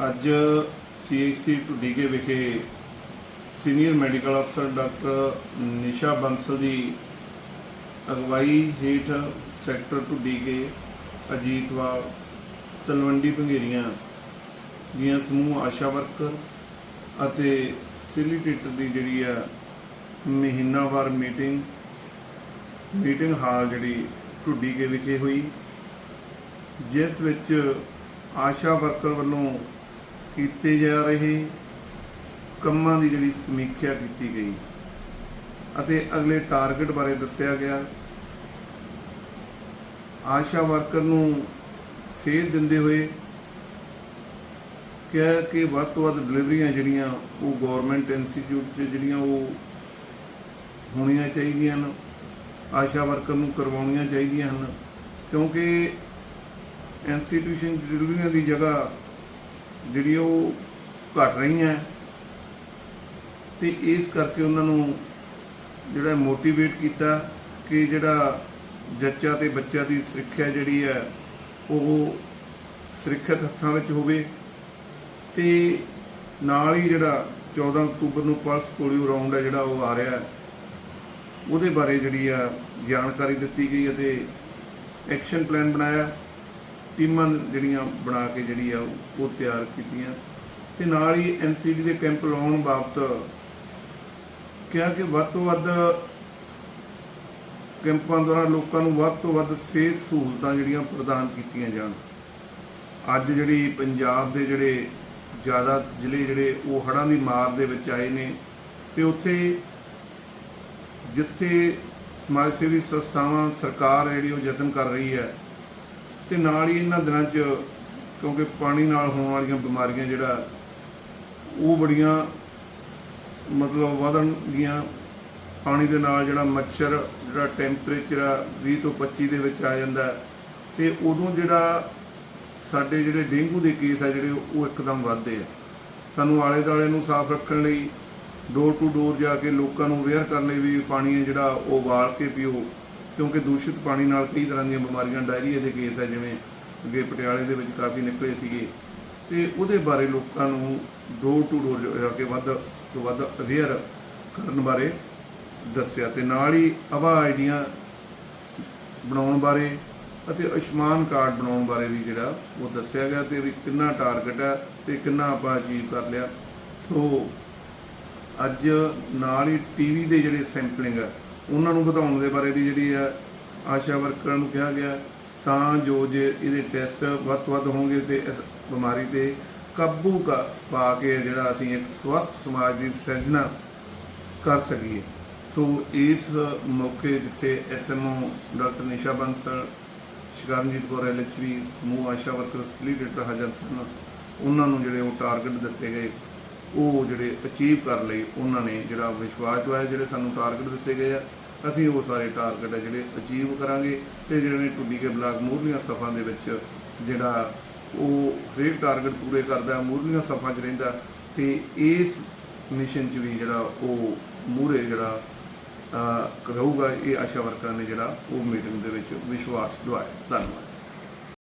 ਅੱਜ ਸੀਐਚਸੀ ਢੁੱਡੀਕੇ ਵਿਖੇ senior medical ਅਫਸਰ ਡਾਕਟਰ ਨਿਸ਼ਾ ਬੰਸਲ ਦੀ ਅਗਵਾਈ ਹੇਠ ਸੈਕਟਰ ਢੁੱਡੀਕੇ ਅਜੀਤਵਾਲ ਤਲਵੰਡੀ ਭੰਗੇਰੀਆਂ ਦੀਆਂ ਸਮੂਹ ਆਸ਼ਾ ਵਰਕਰ ਅਤੇ ਫੈਸਿਲੀਟੇਟਰ ਦੀ ਜਿਹੜੀ ਆ ਮਹੀਨਾਵਾਰ ਮੀਟਿੰਗ ਮੀਟਿੰਗ ਹਾਲ ਜਿਹੜੀ ਢੁੱਡੀਕੇ ਵਿਖੇ ਹੋਈ, ਜਿਸ ਵਿੱਚ ਆਸ਼ਾ ਵਰਕਰ ਵੱਲੋਂ ਕੀਤੇ ਜਾ ਰਹੇ ਕੰਮਾਂ ਦੀ ਜਿਹੜੀ ਸਮੀਖਿਆ ਕੀਤੀ ਗਈ। ਅਤੇ ਅਗਲੇ ਟਾਰਗੇਟ ਬਾਰੇ ਦੱਸਿਆ ਗਿਆ। ਆਸ਼ਾ ਵਰਕਰ ਨੂੰ ਸੇਧ ਦਿੰਦੇ ਹੋਏ ਕਿਹਾ ਕਿ ਵੱਧ ਤੋਂ ਵੱਧ ਡਿਲੀਵਰੀਆਂ ਜਿਹੜੀਆਂ ਉਹ ਗਵਰਨਮੈਂਟ ਇੰਸਟੀਚਿਊਟ 'ਚ ਜਿਹੜੀਆਂ ਉਹ ਹੋਣੀਆਂ ਚਾਹੀਦੀਆਂ ਹਨ, ਆਸ਼ਾ ਵਰਕਰ ਨੂੰ ਕਰਵਾਉਣੀਆਂ ਚਾਹੀਦੀਆਂ ਹਨ। ਕਿਉਂਕਿ ਇੰਸਟੀਟਿਊਸ਼ਨ ਡਿਲੀਵਰੀਆਂ ਦੀ ਜਗ੍ਹਾ ਜਿਹੜੀ ਉਹ ਘਟ ਰਹੀਆਂ ਤੇ ਇਸ ਕਰਕੇ ਉਹਨਾਂ ਨੂੰ ਜਿਹੜਾ ਮੋਟੀਵੇਟ ਕੀਤਾ ਕਿ ਜਿਹੜਾ ਜੱਚਾ ਤੇ ਬੱਚਾ ਦੀ ਸਿੱਖਿਆ ਜਿਹੜੀ ਹੈ, ਉਹ ਸੁਰੱਖਿਅਤ ਹੱਥਾਂ ਵਿੱਚ ਹੋਵੇ ਤੇ ਨਾਲ ਹੀ ਜਿਹੜਾ 14 ਅਕਤੂਬਰ ਨੂੰ ਪਲਸ ਪੋਲੀਓ ਰਾਉਂਡ ਹੈ ਜਿਹੜਾ ਉਹ ਆ ਰਿਹਾ ਹੈ, ਉਹਦੇ ਬਾਰੇ ਜਿਹੜੀ ਆ ਜਾਣਕਾਰੀ ਦਿੱਤੀ ਗਈ ਅਤੇ ਐਕਸ਼ਨ ਪਲਾਨ ਬਣਾਇਆ। ਟੀਮਾਂ ਜਿਹੜੀਆਂ ਬਣਾ ਕੇ ਜਿਹੜੀ ਆ ਉਹ ਤਿਆਰ ਕੀਤੀਆਂ। ਤੇ ਨਾਲ ਹੀ ਐਨਸੀਡੀ ਦੇ ਕੈਂਪ ਲਾਉਣ ਬਾਬਤ ਕਿਹਾ ਕਿ ਵੱਧ ਤੋਂ ਵੱਧ ਕੈਂਪਾਂ ਦੁਆਰਾ ਲੋਕਾਂ ਨੂੰ ਵੱਧ ਤੋਂ ਵੱਧ ਸਿਹਤ ਸਹੂਲਤਾਂ ਜਿਹੜੀਆਂ ਪ੍ਰਦਾਨ ਕੀਤੀਆਂ ਜਾਣ। ਅੱਜ ਜਿਹੜੀ ਪੰਜਾਬ ਦੇ ਜਿਹੜੇ ਜ਼ਿਆਦਾ ਜ਼ਿਲ੍ਹੇ ਜਿਹੜੇ ਉਹ ਹੜ੍ਹਾਂ ਦੀ ਮਾਰ ਦੇ ਵਿੱਚ ਆਏ ਨੇ ਤੇ ਉੱਥੇ ਜਿੱਥੇ ਸਮਾਜ ਸੇਵੀ ਸੰਸਥਾਵਾਂ, ਸਰਕਾਰ ਜਿਹੜੀ ਉਹ ਯਤਨ ਕਰ ਰਹੀ ਹੈ ਤੇ ਨਾਲ ਹੀ ਇਹਨਾਂ ਦਿਨਾਂ 'ਚ ਕਿਉਂਕਿ ਪਾਣੀ ਨਾਲ ਹੋਣ ਵਾਲੀਆਂ ਬਿਮਾਰੀਆਂ ਜਿਹੜਾ ਉਹ ਬੜੀਆਂ ਮਤਲਬ ਵਧਣਗੀਆਂ। ਪਾਣੀ ਦੇ ਨਾਲ ਜਿਹੜਾ ਮੱਛਰ ਜਿਹੜਾ ਟੈਂਪਰੇਚਰ ਆ 20 ਤੋਂ 25 ਦੇ ਵਿੱਚ ਆ ਜਾਂਦਾ। ਹੈ, ਤੇ ਉਦੋਂ ਜਿਹੜਾ ਸਾਡੇ ਜਿਹੜੇ ਡੇਂਗੂ ਦੇ ਕੇਸ ਆ ਜਿਹੜੇ ਉਹ ਇੱਕਦਮ ਵੱਧਦੇ ਆ। ਸਾਨੂੰ ਆਲੇ ਦੁਆਲੇ ਨੂੰ ਸਾਫ਼ ਰੱਖਣ ਲਈ ਡੋਰ ਟੂ ਡੋਰ ਜਾ ਕੇ ਲੋਕਾਂ ਨੂੰ ਅਵੇਅਰ ਕਰਨ ਲਈ ਵੀ ਪਾਣੀ ਜਿਹੜਾ ਉਹ ਉਬਾਲ ਕੇ ਪੀਓ ਕਿਉਂਕਿ ਦੂਸ਼ਿਤ ਪਾਣੀ ਨਾਲ ਕਈ ਤਰ੍ਹਾਂ ਦੀਆਂ ਬਿਮਾਰੀਆਂ ਡਾਇਰੀਆ ਦੇ ਕੇਸ ਹੈ, ਜਿਵੇਂ ਅੱਗੇ ਪਟਿਆਲੇ ਦੇ ਵਿੱਚ ਕਾਫੀ ਨਿਕਲੇ ਸੀਗੇ। ਤੇ ਉਹਦੇ ਬਾਰੇ ਲੋਕਾਂ ਨੂੰ ਡੋਰ ਟੂ ਡੋਰ ਜਾ ਕੇ ਵੱਧ ਤੋਂ ਵੱਧ ਅਵੇਅਰ ਕਰਨ ਬਾਰੇ ਦੱਸਿਆ। ਤੇ ਨਾਲ ਹੀ ਆਵਾ ਆਈਡੀਆਂ ਬਣਾਉਣ ਬਾਰੇ ਅਤੇ ਆਯੁਸ਼ਮਾਨ ਕਾਰਡ ਬਣਾਉਣ ਬਾਰੇ ਵੀ ਜਿਹੜਾ ਉਹ ਦੱਸਿਆ ਗਿਆ ਤੇ ਵੀ ਕਿੰਨਾ ਟਾਰਗੇਟ ਹੈ ਤੇ ਕਿੰਨਾ ਆਪਾਂ ਅਚੀਵ ਕਰ ਲਿਆ। ਸੋ ਅੱਜ ਨਾਲ ਹੀ ਟੀਵੀ ਦੇ ਜਿਹੜੇ ਸੈਂਪਲਿੰਗ ਹੈ ਉਹਨਾਂ ਨੂੰ ਵਧਾਉਣ ਦੇ ਬਾਰੇ ਵੀ ਜਿਹੜੀ ਆ ਆਸ਼ਾ ਵਰਕਰਾਂ ਨੂੰ ਕਿਹਾ ਗਿਆ, ਤਾਂ ਜੋ ਜੇ ਇਹਦੇ ਟੈਸਟ ਵੱਧ ਤੋਂ ਵੱਧ ਹੋਣਗੇ ਤੇ ਇਸ ਬਿਮਾਰੀ ਤੇ ਕਾਬੂ ਕਾ- ਪਾ ਕੇ ਜਿਹੜਾ ਅਸੀਂ ਇੱਕ ਸਵਸਥ ਸਮਾਜ ਦੀ ਸਿਰਜਣਾ ਕਰ ਸਕੀਏ। ਸੋ ਇਸ ਮੌਕੇ ਜਿੱਥੇ SMO doctor Nisha Bansal Shikaranjit Kaur, LHV ਸਮੂਹ ਆਸ਼ਾ ਵਰਕਰ ਫੈਸਿਲੀਟੇਟਰ ਹਾਜ਼ਰ ਸਨ ਉਹਨਾਂ ਨੂੰ ਜਿਹੜੇ ਉਹ ਟਾਰਗੇਟ ਦਿੱਤੇ ਗਏ ਉਹ ਜਿਹੜੇ ਅਚੀਵ ਕਰਨ ਲਈ ਉਹਨਾਂ ਨੇ ਜਿਹੜਾ ਵਿਸ਼ਵਾਸ ਦਵਾਇਆ ਜਿਹੜੇ ਸਾਨੂੰ ਟਾਰਗੇਟ ਦਿੱਤੇ ਗਏ ਆ ਅਸੀਂ ਉਹ ਸਾਰੇ ਟਾਰਗੇਟ ਆ ਜਿਹੜੇ ਅਚੀਵ ਕਰਾਂਗੇ ਤੇ ਜਿਹੜੇ ਟੁੱਡੀ ਕੇ ਬਲਾਕ ਮੂਰਲੀਆਂ ਸਫਾਂ ਦੇ ਵਿੱਚ ਜਿਹੜਾ ਉਹ ਹਰੇਕ ਟਾਰਗੇਟ ਪੂਰੇ ਕਰਦਾ ਮੂਰਲੀਆਂ ਸਫਾਂ 'ਚ ਰਹਿੰਦਾ ਤੇ ਇਸ ਮਿਸ਼ਨ 'ਚ ਵੀ ਜਿਹੜਾ ਉਹ ਮੂਰੇ ਜਿਹੜਾ ਅਹ, ਇਹ ਆਸ਼ਾ ਵਰਕਰਾਂ ਨੇ ਜਿਹੜਾ ਉਹ ਮੀਟਿੰਗ ਦੇ ਵਿੱਚ ਵਿਸ਼ਵਾਸ ਦਵਾਇਆ। ਧੰਨਵਾਦ।